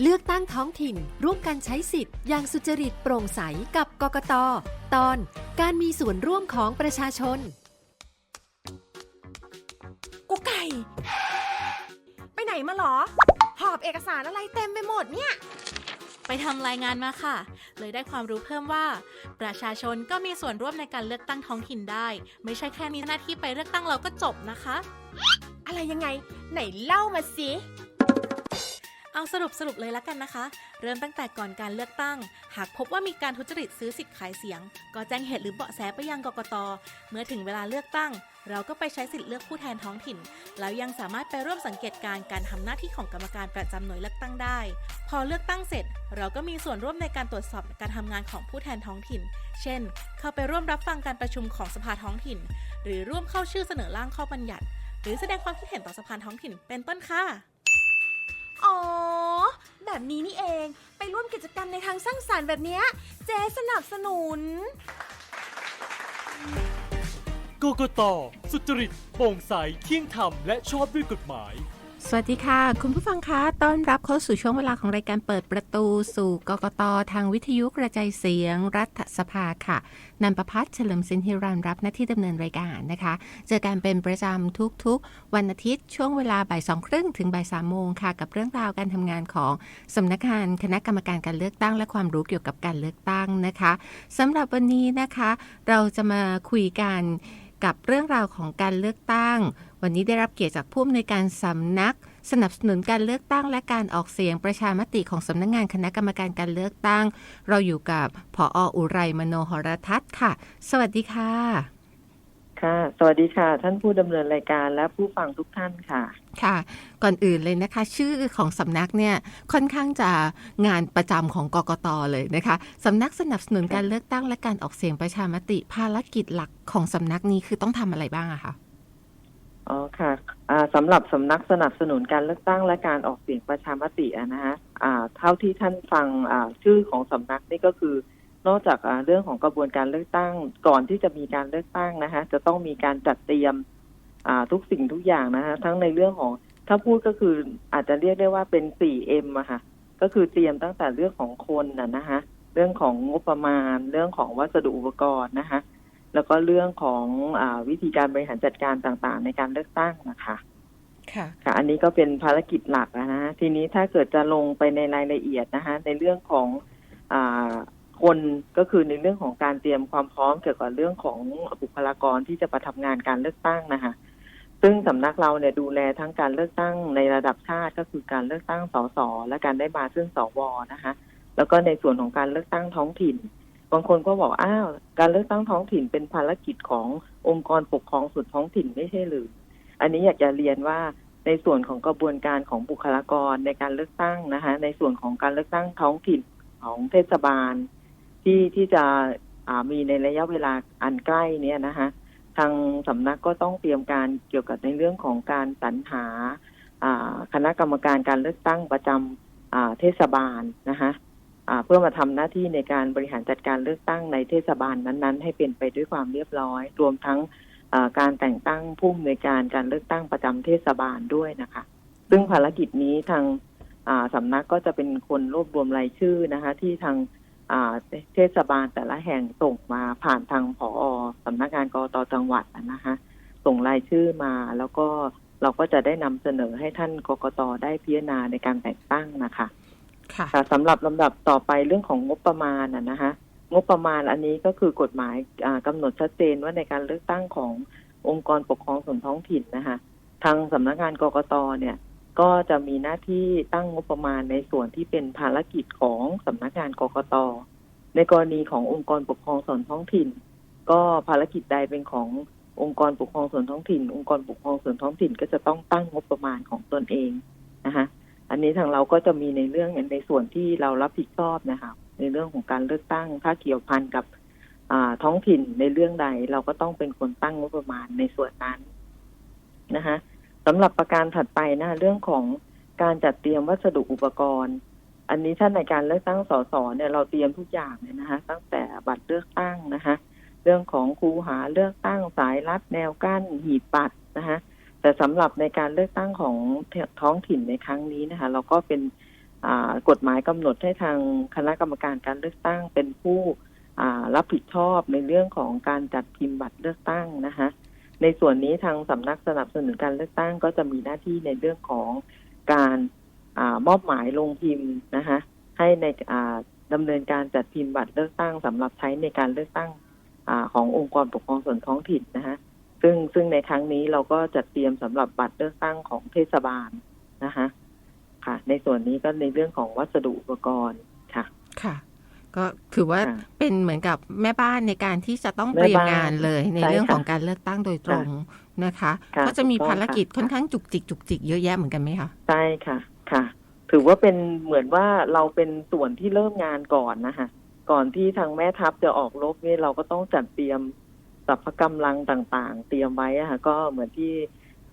เลือกตั้งท้องถิ่น ร่วมกันใช้สิทธิ์อย่างสุจริตโปร่งใสกับกกต ตอน การมีส่วนร่วมของประชาชนกูไก่ ไปไหนมาหรอ หอบเอกสารอะไรเต็มไปหมดเนี่ย ไปทำรายงานมาค่ะ เลยได้ความรู้เพิ่มว่า ประชาชนก็มีส่วนร่วมในการเลือกตั้งท้องถิ่นได้ ไม่ใช่แค่มีหน้าที่ไปเลือกตั้งเราก็จบนะคะ อะไรยังไง ไหนเล่ามาสิ เอาสรุปสรุปเลยละกันนะคะ เริ่มตั้งแต่ก่อนการเลือกตั้ง หากพบว่ามีการทุจริตซื้อสิทธิ์ขายเสียง ก็แจ้งเหตุหรือเบาะแสไปยังกกต เมื่อถึงเวลาเลือกตั้ง เราก็ไปใช้สิทธิ์เลือกผู้แทนท้องถิ่น แล้วยังสามารถไปร่วมสังเกตการณ์การทำหน้าที่ของกรรมการประจำหน่วยเลือกตั้งได้ พอเลือกตั้งเสร็จ เราก็มีส่วนร่วมในการตรวจสอบการทำงานของผู้แทนท้องถิ่น เช่น เข้าไปร่วมรับฟังการประชุมของสภาท้องถิ่น หรือร่วมเข้าชื่อเสนอร่างข้อบัญญัติ หรือแสดงความคิดเห็นต่อสภาท้องถิ่นเป็นต้นค่ะ อ๋อ แบบนี้นี่เอง ไปร่วมกิจกรรมในทางสร้างสรรค์แบบนี้เจ๊สนับสนุนกกตสุจริตโปร่งใสเที่ยงธรรมและชอบด้วยกฎหมาย สวัสดีค่ะ คุณผู้ฟังคะต้อนรับเข้าสู่ช่วงเวลาของรายการเปิดประตูสู่กกตทางวิทยุกระจายเสียงรัฐสภาค่ะนันประพัฒน์เฉลิมสินธิรันรับหน้าที่ดำเนินรายการนะคะ เจอกันเป็นประจำทุกๆ วันอาทิตย์ช่วงเวลาบ่ายสองครึ่งถึงบ่ายสามโมงค่ะ กับเรื่องราวการทำงานของสำนักงานคณะกรรมการการเลือกตั้ง และความรู้เกี่ยวกับการเลือกตั้งนะคะสำหรับวันนี้นะคะ เราจะมาคุยกันกับเรื่องราวของการเลือกตั้ง วันนี้ได้รับเกียรติจากผู้อำนวยการสำนัก สนับสนุนการเลือกตั้งและการออกเสียงประชามติของสำนักงานคณะกรรมการการเลือกตั้ง เราอยู่กับผออุไรมโนหรทัศน์ค่ะ สวัสดีค่ะ ค่ะ สวัสดีค่ะ ท่านผู้ดำเนินรายการและผู้ฟังทุกท่านค่ะ ค่ะ ก่อนอื่นเลยนะคะ ชื่อของสำนักเนี่ยค่อนข้างจะงานประจำของกกตเลยนะคะสำนักสนับสนุนการเลือกตั้งและการออกเสียงประชามติ ภารกิจหลักของสำนักนี้คือต้องทำอะไรบ้างอะคะ อ๋อค่ะสำหรับสำนักสนับสนุนการเลือกตั้งและการออกเสียงประชามติะนะฮะเท่าที่ท่านฟังชื่อของสำนักนี่ก็คือนอกจากเรื่องของกระบวนการเลือกตั้งก่อนที่จะมีการเลือกตั้งนะคะจะต้องมีการจัดเตรียมทุกสิ่งทุกอย่างนะคะทั้งในเรื่องของถ้าพูดก็คืออาจจะเรียกได้ว่าเป็น 4M อะค่ะก็คือเตรียมตั้งแต่เรื่องของคนนะนะคะเรื่องของงบประมาณ เรื่องของวัสดุอุปกรณ์นะคะ แล้วก็เรื่องของอาวิธีการบริหารจัดการต่างๆ ในการเลือกตั้งนะคะค่ะค่ะอันนี้ก็เป็นภารกิจหลักนะฮะทีนี้ถ้าเกิดจะลงไปในรายละเอียดนะคะ ในเรื่องของอาคนก็คือในเรื่องของการเตรียมความพร้อมเกี่ยวกับเรื่องของบุคลากรที่จะมาทำงานการเลือกตั้งนะคะซึ่งสำนักเราเนี่ยดูแลทั้งการเลือกตั้งในระดับชาติก็คือการเลือกตั้งสสและการได้มาซึ่งสวนะคะ แล้วก็ในส่วนของการเลือกตั้งท้องถิ่น บางคนก็บอกอ้าวการเลือกตั้งท้องถิ่นเป็นภารกิจขององค์กรปกครองส่วนท้องถิ่นไม่ใช่หรืออันนี้อยากจะเรียนว่าในส่วนของกระบวนการของบุคลากรในการเลือกตั้งนะคะ ในส่วนของการเลือกตั้งท้องถิ่นของเทศบาล ที่ที่จะมีในระยะเวลาอันใกล้เนี้ยนะคะทางสำนักก็ต้องเตรียมการเกี่ยวกับในเรื่องของการสรรหาคณะกรรมการการเลือกตั้งประจำเทศบาลนะคะ เพื่อมาทำหน้าที่ในการบริหารจัดการเลือกตั้งในเทศบาลนั้นๆ ให้เป็นไปด้วยความเรียบร้อย รวมทั้งการแต่งตั้งผู้อำนวยการการเลือกตั้งประจำเทศบาลด้วยนะคะ ซึ่งภารกิจนี้ทางาสำนักก็จะเป็นคนรวบรวมรายชื่อนะคะ ที่ทางาเทศบาลแต่ละแห่งส่งมาผ่านทางผอสำนักงานกตจังหวัดนะคะส่งรายชื่อมาแล้วก็เราก็จะได้นำเสนอให้ท่านกกตได้พิจารณาในการแต่งตั้งนะคะ ค่ะสำหรับลำดับต่อไปเรื่องของงบประมาณนะนะคะงบประมาณอันนี้ก็คือกฎหมายอ่ากำหนดชัดเจนว่าในการเลือกตั้งขององค์กรปกครองส่วนท้องถิ่นนะคะทางสำนักงานกกตเนี่ย ก็จะมีหน้าที่ตั้งงบประมาณในส่วนที่เป็นภารกิจของสำนักงานกกตในกรณีขององค์กรปกครองส่วนท้องถิ่น ก็ภารกิจใดเป็นขององค์กรปกครองส่วนท้องถิ่น องค์กรปกครองส่วนท้องถิ่น ก็จะต้องตั้งงบประมาณของตนเองนะคะ อันนี้ทางเราก็จะมีในเรื่องในส่วนที่เรารับผิดชอบนะคะในเรื่องของการเลือกตั้งถ้าเกี่ยวพันกับท้องถิ่นในเรื่องใด เราก็ต้องเป็นคนตั้งงบประมาณในส่วนนั้นนะคะสำหรับประการถัดไปนะเรื่องของการจัดเตรียมวัสดุอุปกรณ์ อันนี้ถ้านในการเลือกตั้งสสเนี่ยเราเตรียมทุกอย่างเลยนะคะ ตั้งแต่บัตรเลือกตั้งนะคะ เรื่องของคูหาเลือกตั้งสายรัดแนวกั้นหีบบัตรนะคะ แต่สำหรับในการเลือกตั้งของท้องถิ่นในครั้งนี้นะคะ เราก็เป็นกฎหมายกำหนดให้ทางคณะกรรมการการเลือกตั้งเป็นผู้รับผิดชอบในเรื่องของการจัดพิมพ์บัตรเลือกตั้งนะคะ ในส่วนนี้ทางสำนักสนับสนุนการเลือกตั้งก็จะมีหน้าที่ในเรื่องของการอามอบหมายลงพิมพ์นะคะให้ในอ่าดำเนินการจัดพิมพ์บัตรเลือกตั้งสำหรับใช้ในการเลือกตั้งอขององค์กรปกครองส่วนท้องถิ่นนะคะ ซึ่งซึ่งในครั้งนี้เราก็จัดเตรียมสำหรับบัตรเลือกตั้งของเทศบาลนะคะค่ะ ในส่วนนี้ก็ในเรื่องของวัสดุอุปกรณ์ค่ะค่ะ ก็ถือว่าค่ะเป็นเหมือนกับแม่บ้านในการที่จะต้องแม่เตรียมบ้านงานเลยในใช่เรื่องค่ะของการเลือกตั้งโดยตรงนะคะค่ะก็จะมีถูกต้องภารกิจค่ะค่อนข้างจุกจิกจุกจิกเยอะแยะเหมือนกันไหมคะใช่ค่ะค่ะ ถือว่าเป็นเหมือนว่าเราเป็นส่วนที่เริ่มงานก่อนนะคะก่อนที่ทางแม่ทัพจะออกรบนี่เราก็ต้องจัดเตรียม สัพพกำลังต่างๆ เตรียมไว้อะค่ะก็เหมือนที่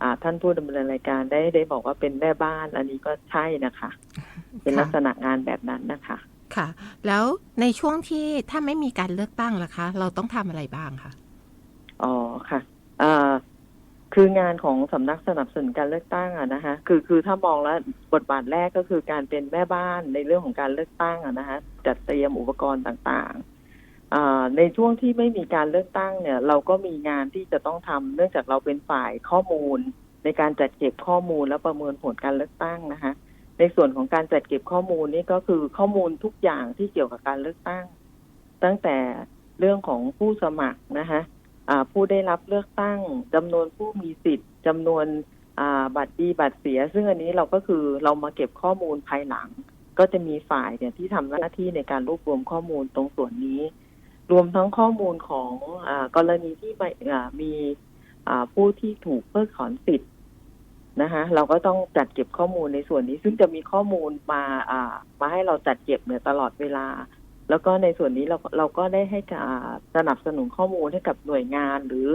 อ่าท่านผู้ดำเนินรายการได้ได้บอกว่าเป็นแม่บ้าน อันนี้ก็ใช่นะคะ เป็นค่ะลักษณะงานแบบนั้นนะคะ ค่ะ แล้วในช่วงที่ถ้าไม่มีการเลือกตั้งล่ะคะ เราต้องทำอะไรบ้างคะอ๋อค่ะอ่าคืองานของสำนักสนับสนุนการเลือกตั้งอะนะคะคือคือถ้ามองแล้วบทบาทแรกก็คือการเป็นแม่บ้านในเรื่องของการเลือกตั้งอะนะคะจัดเตรียมอุปกรณ์ต่างๆอ่า ในช่วงที่ไม่มีการเลือกตั้งเนี่ย เราก็มีงานที่จะต้องทำเนื่องจากเราเป็นฝ่ายข้อมูล ในการจัดเก็บข้อมูลและประเมินผลการเลือกตั้งนะคะ ในส่วนของการจัดเก็บข้อมูลนี่ก็คือข้อมูลทุกอย่างที่เกี่ยวกับการเลือกตั้ง ตั้งแต่เรื่องของผู้สมัครนะคะผู้ได้รับเลือกตั้งจำนวนผู้มีสิทธิ์จำนวนบัตรดีบัตรเสีย ซึ่งอันนี้เราก็คือเรามาเก็บข้อมูลภายหลัง ก็จะมีฝ่ายเนี่ยที่ทำหน้าที่ในการรวบรวมข้อมูลตรงส่วนนี้ รวมทั้งข้อมูลของอกรณีที่ไม่มีผู้ที่ถูกเพิกถอนสิทธิ์นะคะเราก็ต้องจัดเก็บข้อมูลในส่วนนี้ ซึ่งจะมีข้อมูลมาอ่ามาให้เราจัดเก็บเนี่ยตลอดเวลา แล้วก็ในส่วนนี้เราเราก็ได้ให้สนับสนุนข้อมูลให้กับหน่วยงาน หรือ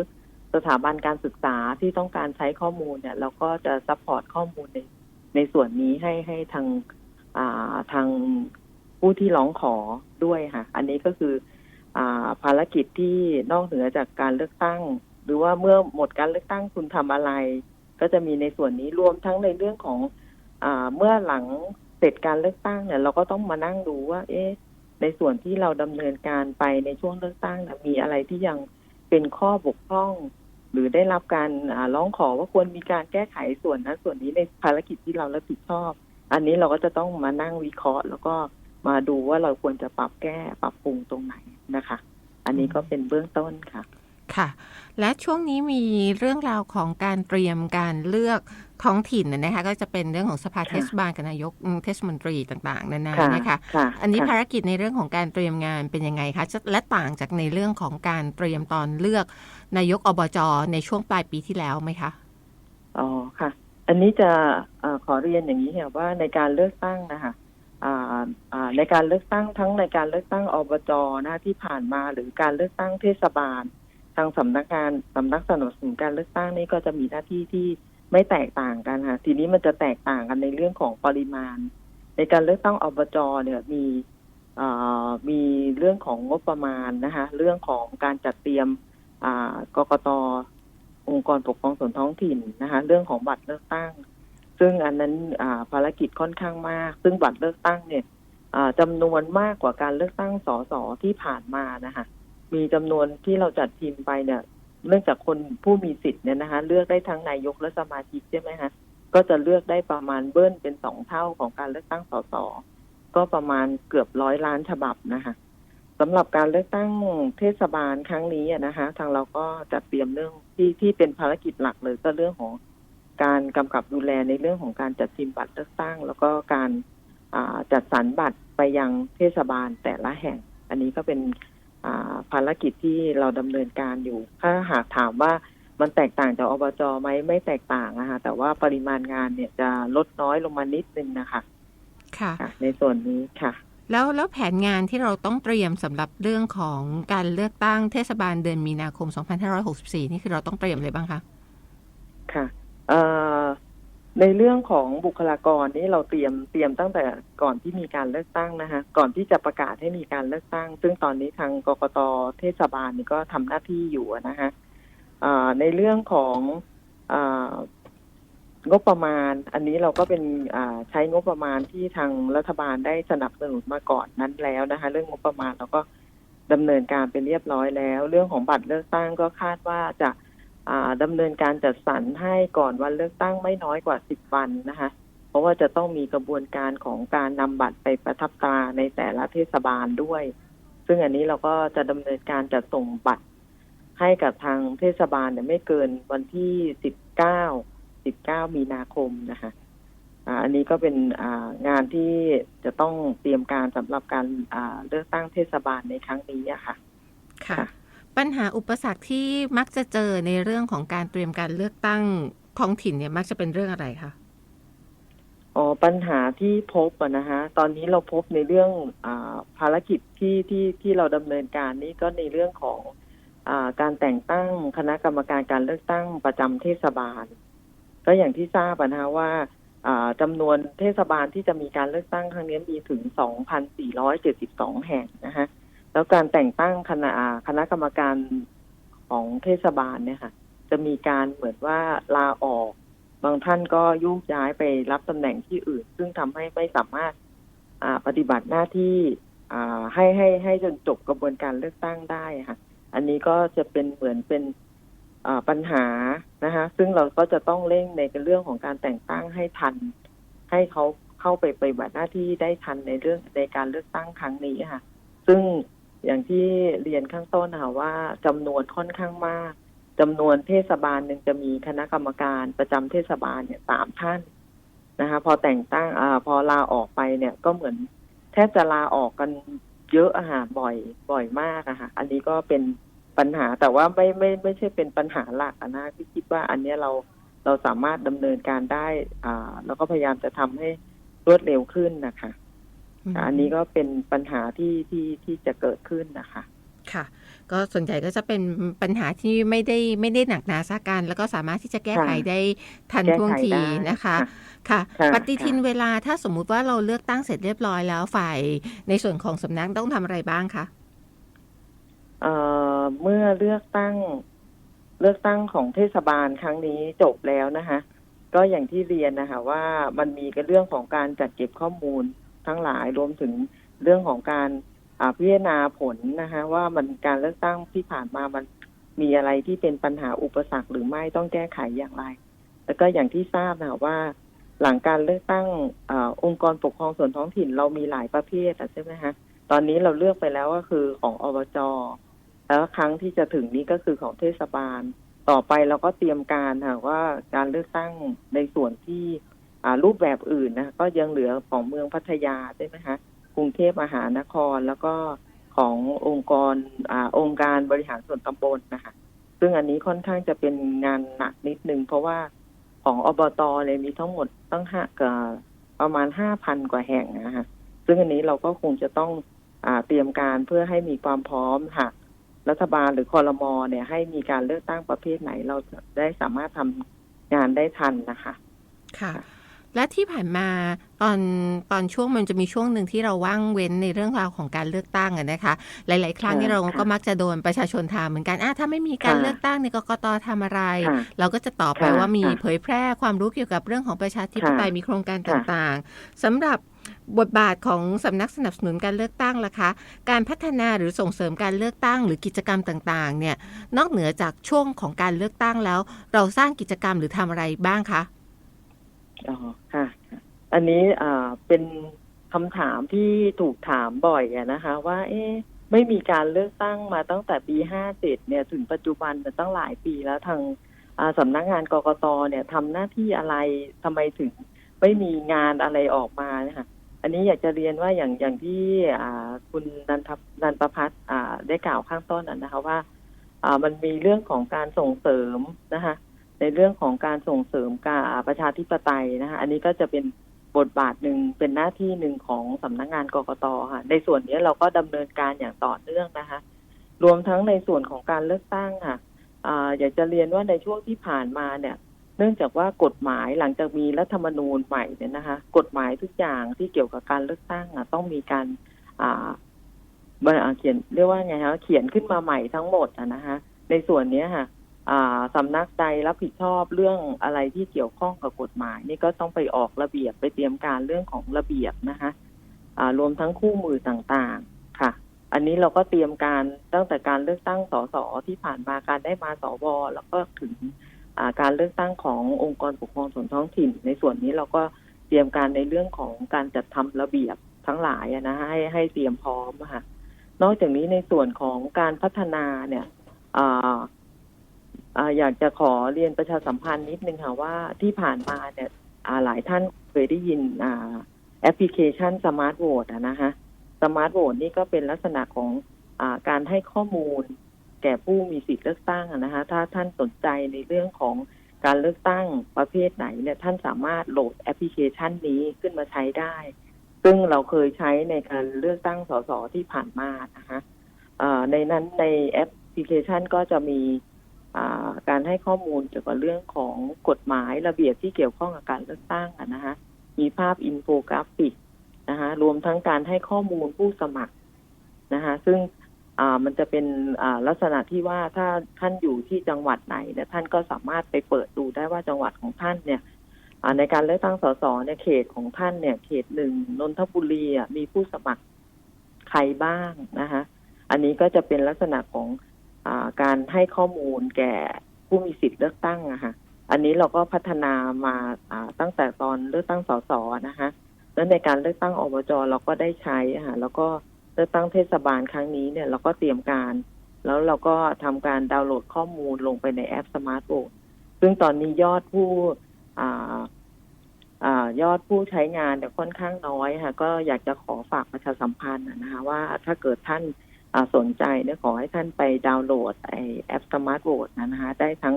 สถาบันการศึกษาที่ต้องการใช้ข้อมูลเนี่ยเราก็จะซัพพอร์ตข้อมูลในในส่วนนี้ให้ให้ทางอ่าทางผู้ที่ร้องขอด้วยค่ะ อันนี้ก็คือ ภารกิจที่นอกเหนือจากการเลือกตั้ง หรือว่าเมื่อหมดการเลือกตั้งคุณทำอะไร ก็จะมีในส่วนนี้รวมทั้งในเรื่องของอเมื่อหลังเสร็จการเลือกตั้งเนี่ยเราก็ต้องมานั่งดูว่า เอ๊ะ ในส่วนที่เราดำเนินการไปในช่วงเลือกตั้งนะมีอะไรที่ยังเป็นข้อบกพร่อง หรือได้รับการร้องขอว่าควรมีการแก้ไขส่วนนั้นส่วนนี้ในภารกิจที่เรารับผิดชอบ อันนี้เราก็จะต้องมานั่งวิเคราะห์ แล้วก็มาดูว่าเราควรจะปรับแก้ปรับปรุงตรงไหน นะคะ อันนี้ก็เป็นเบื้องต้นค่ะ ค่ะ และช่วงนี้มีเรื่องราวของการเตรียมการเลือกท้องถิ่นน่ะนะคะ ก็จะเป็นเรื่องของสภาค่ะเทศบาลกับนายกอืมเทศมนตรีต่างๆนานาค่ะนะคะค่ะอันนี้ค่ะภารกิจในเรื่องของการเตรียมงานเป็นยังไงคะจะและต่างจากในเรื่องของการเตรียมตอนเลือก นายกอบจในช่วงปลายปีที่แล้วไหมคะอ๋อค่ะ อันนี้จะอาขอเรียนอย่างนี้ค่ะว่าในการเลือกตั้งนะคะอ่าอ่า ในการเลือกตั้งทั้งในการเลือกตั้งอบจนะที่ผ่านมาหรือการเลือกตั้งเทศบาล ทางสำนักงานสำนักสนับสนุนการเลือกตั้งนี่ก็จะมีหน้าที่ที่ไม่แตกต่างกันค่ะทีนี้มันจะแตกต่างกันในเรื่องของปริมาณ ในการเลือกตั้งอบจเนี่ยมีมีเรื่องของงบประมาณนะคะเรื่องของการจัดเตรียมกกตองค์กรปกครองส่วนท้องถิ่นนะคะเรื่องของบัตรเลือกตั้ง ซึ่งอันนั้นภารกิจค่อนข้างมาก ซึ่งบัตรเลือกตั้งเนี่ยจำนวนมากกว่าการเลือกตั้งสสที่ผ่านมานะคะมีจำนวนที่เราจัดพิมพ์ไปเนี่ย เนื่องจากคนผู้มีสิทธิ์เนี่ยนะคะ เลือกได้ทั้งนายกและสมาชิกใช่ไหมคะก็จะเลือกได้ประมาณเบิ้ลเป็นสองเท่าของการเลือกตั้งสสก็ประมาณเกือบร้อยล้านฉบับนะคะสำหรับการเลือกตั้งเทศบาลครั้งนี้นะคะ ทางเราก็จัดเตรียมเรื่องที่ที่เป็นภารกิจหลักเลยก็เรื่องของ การกำกับดูแลในเรื่องของการจัดพิมพ์บัตรเลือกตั้ง แล้วก็การอ่าจัดสรรบัตรไปยังเทศบาลแต่ละแห่ง อันนี้ก็เป็นอ่าภารกิจที่เราดำเนินการอยู่ ถ้าหากถามว่ามันแตกต่างจากอบจไหมไม่แตกต่างนะคะแต่ว่าปริมาณงานเนี่ยจะลดน้อยลงมานิดนึงนะคะ ค่ะค่ะในส่วนนี้ค่ะ แล้วแล้วแผนงานที่เราต้องเตรียมสำหรับเรื่องของการเลือกตั้งเทศบาลเดือนมีนาคม 2564 นี่คือเราต้องเตรียมอะไรบ้างคะ ค่ะเอ่อ ในเรื่องของบุคลากรนี่เราเตรียมเตรียมตั้งแต่ก่อนที่มีการเลือกตั้งนะคะก่อนที่จะประกาศให้มีการเลือกตั้ง ซึ่งตอนนี้ทางกกตเทศบาลนี่ก็ทำหน้าที่อยู่นะคะในเรื่องขององบประมาณ อันนี้เราก็เป็นใช้งบประมาณที่ทางรัฐบาลได้สนับสนุนมาก่อนนั้นแล้วนะคะ เรื่องงบประมาณเราก็ดำเนินการไปเรียบร้อยแล้ว เรื่องของบัตรเลือกตั้งก็คาดว่าจะ อ่าดำเนินการจัดสรรให้ก่อนวันเลือกตั้งไม่น้อยกว่า10วันนะคะ เพราะว่าจะต้องมีกระบวนการของการนำบัตรไปประทับตราในแต่ละเทศบาลด้วย ซึ่งอันนี้เราก็จะดำเนินการจัดส่งบัตร ให้กับทางเทศบาลเนี่ยไม่เกินวันที่19 19มีนาคมนะคะอ่าอันนี้ก็เป็นอ่างานที่จะต้องเตรียมการสำหรับการอ่าเลือกตั้งเทศบาลในครั้งนี้อะค่ะ ค่ะ ปัญหาอุปสรรคที่มักจะเจอในเรื่องของการเตรียมการเลือกตั้งท้องถิ่นเนี่ยมักจะเป็นเรื่องอะไรคะอ๋อปัญหาที่พบนะฮะตอนนี้เราพบในเรื่องอภารกิจที่ที่ที่เราดำเนินการนี้ก็ในเรื่องของอการแต่งตั้งคณะกรรมการการเลือกตั้งประจำเทศบาล ก็อย่างที่ทราบนะฮะว่าอ่าจำนวนเทศบาลที่จะมีการเลือกตั้งครั้งนี้มีถึง 2,472 แห่งนะฮะ แล้วการแต่งตั้งคณะคณะกรรมการของเทศบาลเนี่ยค่ะ จะมีการเหมือนว่าลาออก บางท่านก็ยุ่งย้ายไปรับตำแหน่งที่อื่น ซึ่งทำให้ไม่สามารถอ่าปฏิบัติหน้าที่อ่าให้ให้ให้จนจบกระบวนการเลือกตั้งได้ค่ะ อันนี้ก็จะเป็นเหมือนเป็นปัญหานะคะ ซึ่งเราก็จะต้องเร่งในเรื่องของการแต่งตั้งให้ทัน ให้เขาเข้าไปปฏิบัติหน้าที่ได้ทันในเรื่องในการเลือกตั้งครั้งนี้ค่ะ ซึ่ง อย่างที่เรียนข้างต้นนะคะว่าจำนวนค่อนข้างมากจำนวนเทศบาลหนึ่งจะมีคณะกรรมการประจำเทศบาลเนี่ยสามท่านนะคะ พอแต่งตั้งอาพอลาออกไปเนี่ยก็เหมือนแทบจะลาออกกันเยอะอาหารบ่อยบ่อยมากอะค่ะ อันนี้ก็เป็นปัญหาแต่ว่าไม่ไม่ไม่ใช่เป็นปัญหาหลักนะที่คิดว่าอันนี้เราเราสามารถดำเนินการได้อ่าแล้วก็พยายามจะทำให้รวดเร็วขึ้นนะคะ อันนี้ก็เป็นปัญหาที่ที่ที่จะเกิดขึ้นนะคะ ค่ะ ก็ส่วนใหญ่ก็จะเป็นปัญหาที่ไม่ได้ไม่ได้หนักหนาสากันแล้วก็สามารถที่จะแก้ไขค่ะได้ทันแก้ไขท่วงทีได้นะคะค่ะค่ะค่ะ ปฏิทินค่ะเวลาถ้าสมมุติว่าเราเลือกตั้งเสร็จเรียบร้อยแล้วฝ่ายในส่วนของสำนักต้องทำอะไรบ้างคะเอ่อเมื่อเลือกตั้งเลือกตั้งของเทศบาลครั้งนี้จบแล้วนะคะ ก็อย่างที่เรียนนะคะว่ามันมีกับเรื่องของการจัดเก็บข้อมูล ทั้งหลายรวมถึงเรื่องของการพิจารณาผลนะคะ ว่ามันการเลือกตั้งที่ผ่านมามันมีอะไรที่เป็นปัญหาอุปสรรคหรือไม่ต้องแก้ไขอย่างไร แล้วก็อย่างที่ทราบนะว่า หลังการเลือกตั้งอองค์กรปกครองส่วนท้องถิ่นเรามีหลายประเภทใช่ไหมคะตอนนี้เราเลือกไปแล้วก็คือของอบจแล้วครั้งที่จะถึงนี้ก็คือของเทศบาล ต่อไปเราก็เตรียมการค่ะว่าการเลือกตั้งในส่วนที่ รูปแบบอื่นนะก็ยังเหลือของเมืองพัทยาใช่ไหมคะกรุงเทพมหานครแล้วก็ขององค์กรอองค์การบริหารส่วนตำบลนะคะซึ่งอันนี้ค่อนข้างจะเป็นงานหนักนิดนึง เพราะว่าของอบตเลยมีทั้งหมดตั้งห้ากับประมาณห้าพันกว่าแห่งนะคะซึ่งอันนี้เราก็คงจะต้องอเตรียมการเพื่อให้มีความพร้อมหากรัฐบาลหรือคอรมอเนี่ยให้มีการเลือกตั้งประเภทไหนเราได้สามารถทำงานได้ทันนะคะ ค่ะ และที่ผ่านมาตอนตอนช่วงมันจะมีช่วงหนึ่งที่เราว่างเว้นในเรื่องราวของการเลือกตั้งอะนะคะ หลาย ๆ ครั้งค่ะที่เราค่ะก็มักจะโดนประชาชนถามเหมือนกันอะถ้าไม่มีการค่ะเลือกตั้งในยกกตทำอะไรค่ะเราก็จะตอบไปค่ะว่ามีค่ะเผยแพร่ความรู้เกี่ยวกับเรื่องของประชาธิปไตยค่ะมีโครงการค่ะต่าง ๆสำหรับบทบาทของสำนักสนับสนุนการเลือกตั้งล่ะคะ การพัฒนาหรือส่งเสริมการเลือกตั้งหรือกิจกรรมต่าง ๆ เนี่ย นอกเหนือจากช่วงของการเลือกตั้งแล้ว เราสร้างกิจกรรมหรือทำอะไรบ้างคะ อ๋อค่ะ อันนี้อ่าเป็นคำถามที่ถูกถามบ่อยอะนะคะ ว่า เอ๊ะไม่มีการเลือกตั้งมาตั้งแต่ปีห้าเจ็ดเนี่ย ถึงปัจจุบันเนี่ยตั้งหลายปีแล้วทางอ่าสำนักงานกกตเนี่ยทำหน้าที่อะไรทำไมถึงไม่มีงานอะไรออกมานะคะอันนี้อยากจะเรียนว่าอย่างอย่างที่อ่าคุณนันทนันประพัฒน์อ่าได้กล่าวข้างต้นนะนะคะว่า อ่ามันมีเรื่องของการส่งเสริมนะคะ ในเรื่องของการส่งเสริมการประชาธิปไตยนะคะอันนี้ก็จะเป็นบทบาทหนึ่งเป็นหน้าที่หนึ่งของสำนักงานกกตค่ะ ในส่วนนี้เราก็ดำเนินการอย่างต่อเนื่องนะคะ รวมทั้งในส่วนของการเลือกตั้งค่ะอยากจะเรียนว่าในช่วงที่ผ่านมาเนี่ย เนื่องจากว่ากฎหมายหลังจากมีรัฐธรรมนูญใหม่เนี่ยนะคะ กฎหมายทุกอย่างที่เกี่ยวกับการเลือกตั้งอะต้องมีการอ่าเขียนเรียกว่าไงคะเขียนขึ้นมาใหม่ทั้งหมดนะคะ ในส่วนนี้ค่ะ สำนักใดรับผิดชอบเรื่องอะไรที่เกี่ยวข้องกับกฎหมาย นี่ก็ต้องไปออกระเบียบไปเตรียมการเรื่องของระเบียบนะคะรวมทั้งคู่มือต่างๆค่ะ อันนี้เราก็เตรียมการตั้งแต่การเลือกตั้งสสที่ผ่านมาการได้มาสวแล้วก็ถึงการเลือกตั้งขององค์กรปกครองส่วนท้องถิ่น ในส่วนนี้เราก็เตรียมการในเรื่องของการจัดทำระเบียบทั้งหลายอะนะให้ให้เตรียมพร้อมค่ะ นอกจากนี้ในส่วนของการพัฒนาเนี่ย อยากจะขอเรียนประชาสัมพันธ์นิดนึงค่ะว่าที่ผ่านมาเนี่ยหลายท่านเคยได้ยินอแอปพลิเคชันสมาร์ทโหวตนะคะสมาร์ทโหวตนี่ก็เป็นลักษณะของอการให้ข้อมูล แก่ผู้มีสิทธิ์เลือกตั้งนะคะถ้าท่านสนใจในเรื่องของการเลือกตั้งประเภทไหนเนี่ยท่านสามารถโหลดแอปพลิเคชันนี้ขึ้นมาใช้ได้ ซึ่งเราเคยใช้ในการเลือกตั้งสสที่ผ่านมานะคะในนั้นในแอปพลิเคชันก็จะมี การให้ข้อมูลเกี่ยวกับเรื่องของกฎหมายระเบียบที่เกี่ยวข้องกับการเลือกตั้งอะนะคะมีภาพอินโฟกราฟิกนะคะรวมทั้งการให้ข้อมูลผู้สมัครนะคะซึ่งมันจะเป็นลักษณะที่ว่าถ้าท่านอยู่ที่จังหวัดไหนเนี่ยท่านก็สามารถไปเปิดดูได้ว่าจังหวัดของท่านเนี่ยในการเลือกตั้งสสเนี่ยเขตของท่านเนี่ย เขตหนึ่งนนทบุรีอะมีผู้สมัครใครบ้างนะคะ อันนี้ก็จะเป็นลักษณะของ การให้ข้อมูลแก่ผู้มีสิทธิ์เลือกตั้งอะค่ะอันนี้เราก็พัฒนามาตั้งแต่ตอนเลือกตั้งสสนะคะแล้วในการเลือกตั้งอบจเราก็ได้ใช้ะค่ะแล้วก็เลือกตั้งเทศบาลครั้งนี้เนี่ยเราก็เตรียมการ แล้วเราก็ทำการดาวน์โหลดข้อมูลลงไปในแอปสมาร์ทโฟนซึ่งตอนนี้ยอดผู้ยอดผู้ใช้งานเนี่ยค่อนข้างน้อยค่ะ ก็อยากจะขอฝากประชาสัมพันธ์นะคะว่าถ้าเกิดท่าน สนใจเนี่ยขอให้ท่านไปดาวน์โหลดไอแอป Smart Vote นะคะได้ทั้ง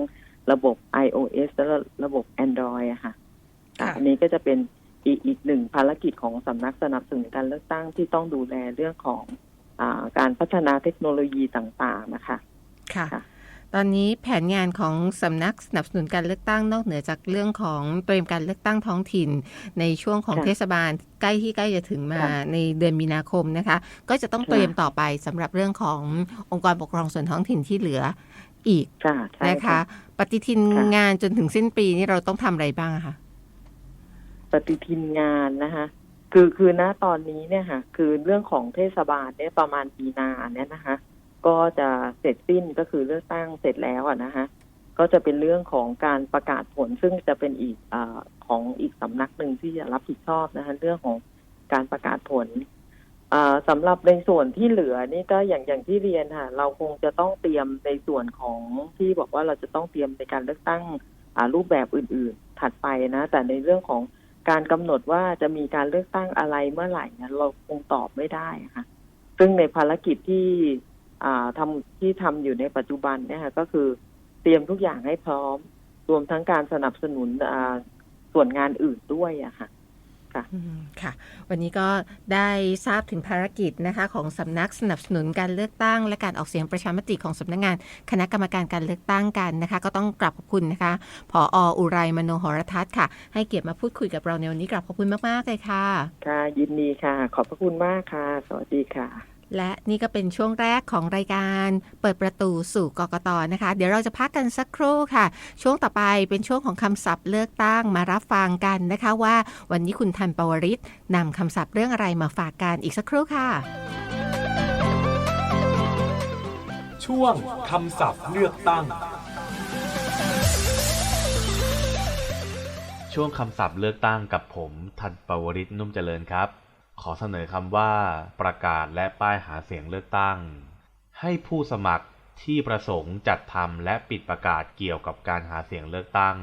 ระบบ iOS และระบบ Android อะค่ะอะ อันนี้ก็จะเป็นอีกอีกหนึ่งภารกิจของสำนักสนับสนุนการเลือกตั้งที่ต้องดูแลเรื่องของอาการพัฒนาเทคโนโลยีต่างๆนะคะ ค่ะค่ะ ตอนนี้แผนงานของสำนักสนับสนุนการเลือกตั้งนอกเหนือจากเรื่องของเตรียมการเลือกตั้งท้องถิ่น ในช่วงของค่ะเทศบาลใกล้ที่ใกล้จะถึงมาค่ะในเดือนมีนาคมนะคะ ก็จะต้องค่ะเตรียมต่อไปสำหรับเรื่องขององค์กรปกครองส่วนท้องถิ่นที่เหลืออีกค่ะใช่นะคะค่ะปฏิทินค่ะงานจนถึงสิ้นปีนี้เราต้องทำอะไรบ้างอะคะปฏิทินงานนะคะคือคือณตอนนี้เนี่ยค่ะ คือเรื่องของเทศบาลเนี่ยประมาณปีหนาเนี่ยนะคะ ก็จะเสร็จสิ้นก็คือเลือกตั้งเสร็จแล้วอะนะคะก็จะเป็นเรื่องของการประกาศผล ซึ่งจะเป็นอีกอของอีกสำนักหนึ่งที่จะรับผิดชอบนะคะเรื่องของการประกาศผลสำหรับในส่วนที่เหลือนี่ก็อย่างอย่างที่เรียนค่ะ เราคงจะต้องเตรียมในส่วนของที่บอกว่าเราจะต้องเตรียมในการเลือกตั้งรูปแบบอื่น ๆ ถัดไปนะ แต่ในเรื่องของการกำหนดว่าจะมีการเลือกตั้งอะไรเมื่อไหร่นี่ยเราคงตอบไม่ได้ค่ะ ซึ่งในภารกิจที่ อ่าทำที่ทำอยู่ในปัจจุบันเนี่ยค่ะก็คือเตรียมทุกอย่างให้พร้อม รวมทั้งการสนับสนุนอ่าส่วนงานอื่นด้วยอะค่ะอืมค่ะ วันนี้ก็ได้ทราบถึงภารกิจนะคะ ของสำนักสนับสนุนการเลือกตั้ง และการออกเสียงประชามติของสำนักงาน คณะกรรมการการเลือกตั้งกันนะคะ ก็ต้องกราบขอบคุณนะคะผออุไรมโนหรทัศน์ค่ะ ให้เกียรติมาพูดคุยกับเราในวันนี้กราบขอบคุณมาก ๆ เลยค่ะ ค่ะ ยินดีค่ะ ขอบพระคุณมากค่ะ สวัสดีค่ะ และนี่ก็เป็นช่วงแรกของรายการเปิดประตูสู่กกตนะคะ เดี๋ยวเราจะพักกันสักครู่ค่ะ ช่วงต่อไปเป็นช่วงของคำศัพท์เลือกตั้งมารับฟังกันนะคะว่า วันนี้คุณทันปวริศนำคำศัพท์เรื่องอะไรมาฝากกันอีกสักครู่ค่ะ ช่วงคำศัพท์เลือกตั้ง ช่วงคำศัพท์เลือกตั้งกับผมทันปวริศนุ่มเจริญครับ ขอเสนอคำว่าประกาศและป้ายหาเสียงเลือกตั้ง ให้ผู้สมัครที่ประสงค์จัดทำและปิดประกาศเกี่ยวกับการหาเสียงเลือกตั้ง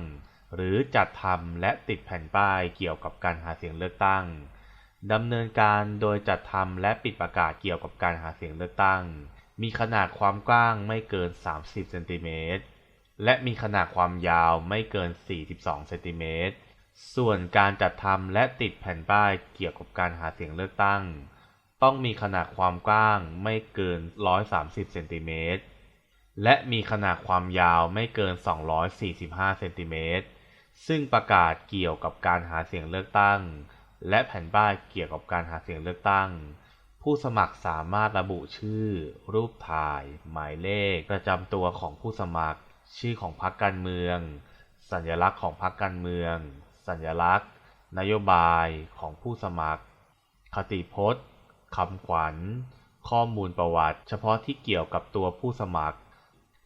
หรือจัดทำและติดแผ่นป้ายเกี่ยวกับการหาเสียงเลือกตั้งดำเนินการโดยจัดทำและปิดประกาศเกี่ยวกับการหาเสียงเลือกตั้ง มีขนาดความกว้างไม่เกิน 30เซนติเมตรและมีขนาดความยาวไม่เกิน 42เซนติเมตร ส่วนการจัดทำและติดแผ่นป้ายเกี่ยวกับการหาเสียงเลือกตั้ง ต้องมีขนาดความกว้างไม่เกิน 130เซนติเมตรและมีขนาดความยาวไม่เกิน 245เซนติเมตรซึ่งประกาศเกี่ยวกับการหาเสียงเลือกตั้ง และแผ่นป้ายเกี่ยวกับการหาเสียงเลือกตั้ง ผู้สมัครสามารถระบุชื่อ รูปถ่าย หมายเลข ประจำตัวของผู้สมัคร ชื่อของพรรคการเมือง สัญลักษณ์ของพรรคการเมือง สัญลักษณ์ นโยบายของผู้สมัคร คติพจน์คำขวัญ ข้อมูลประวัติ เฉพาะที่เกี่ยวกับตัวผู้สมัคร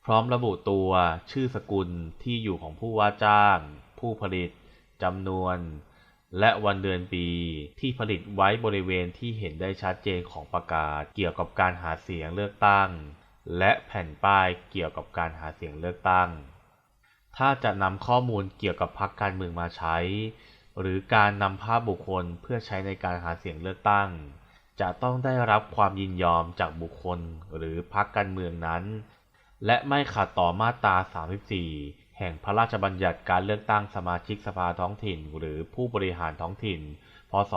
พร้อมระบุตัวชื่อสกุลที่อยู่ของผู้ว่าจ้าง ผู้ผลิตจำนวน และวันเดือนปีที่ผลิตไว้บริเวณที่เห็นได้ชัดเจนของประกาศ เกี่ยวกับการหาเสียงเลือกตั้ง และแผ่นป้ายเกี่ยวกับการหาเสียงเลือกตั้ง ถ้าจะนำข้อมูลเกี่ยวกับพรรคการเมืองมาใช้ หรือการนำภาพบุคคลเพื่อใช้ในการหาเสียงเลือกตั้ง จะต้องได้รับความยินยอมจากบุคคลหรือพรรคการเมืองนั้น และไม่ขัดต่อมาตรา 34 แห่งพระราชบัญญัติการเลือกตั้งสมาชิกสภาท้องถิ่น หรือผู้บริหารท้องถิ่น พศ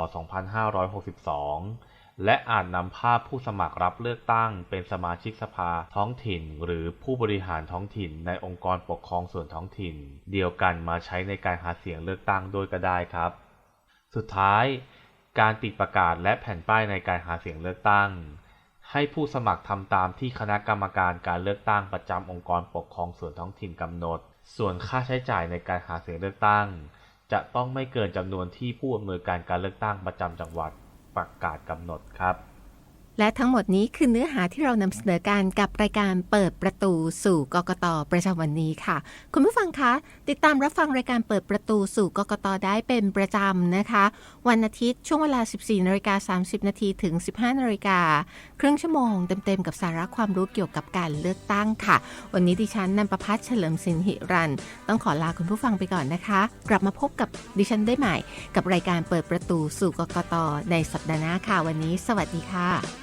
2562 และอาจนำภาพผู้สมัครรับเลือกตั้ง เป็นสมาชิกสภาท้องถิ่น หรือผู้บริหารท้องถิ่นในองค์กรปกครองส่วนท้องถิ่น เดียวกันมาใช้ในการหาเสียงเลือกตั้งโดยก็ได้ครับ สุดท้าย การติดประกาศและแผ่นป้ายในการหาเสียงเลือกตั้ง ให้ผู้สมัครทำตามที่คณะกรรมการการเลือกตั้งประจำองค์กรปกครองส่วนท้องถิ่นกำหนด ส่วนค่าใช้จ่ายในการหาเสียงเลือกตั้ง จะต้องไม่เกินจำนวนที่ผู้อำนวยการการเลือกตั้งประจำจังหวัด ประกาศกำหนดครับ และทั้งหมดนี้คือเนื้อหาที่เรานำเสนอการกับรายการเปิดประตูสู่กกตประจำวันนี้ค่ะ คุณผู้ฟังคะ ติดตามรับฟังรายการเปิดประตูสู่กกตได้เป็นประจำนะคะ วันอาทิตย์ช่วงเวลา 14นาฬิกา30นาทีถึง 15นาฬิกาครึ่งชั่วโมงเต็มๆกับสาระความรู้เกี่ยวกับการเลือกตั้งค่ะ วันนี้ดิฉันนันประพัฒน์เฉลิมสินหิรัน ต้องขอลาคุณผู้ฟังไปก่อนนะคะ กลับมาพบกับดิฉันได้ใหม่ กับรายการเปิดประตูสู่กกตในสัปดาห์หน้าค่ะ วันนี้ สวัสดีค่ะ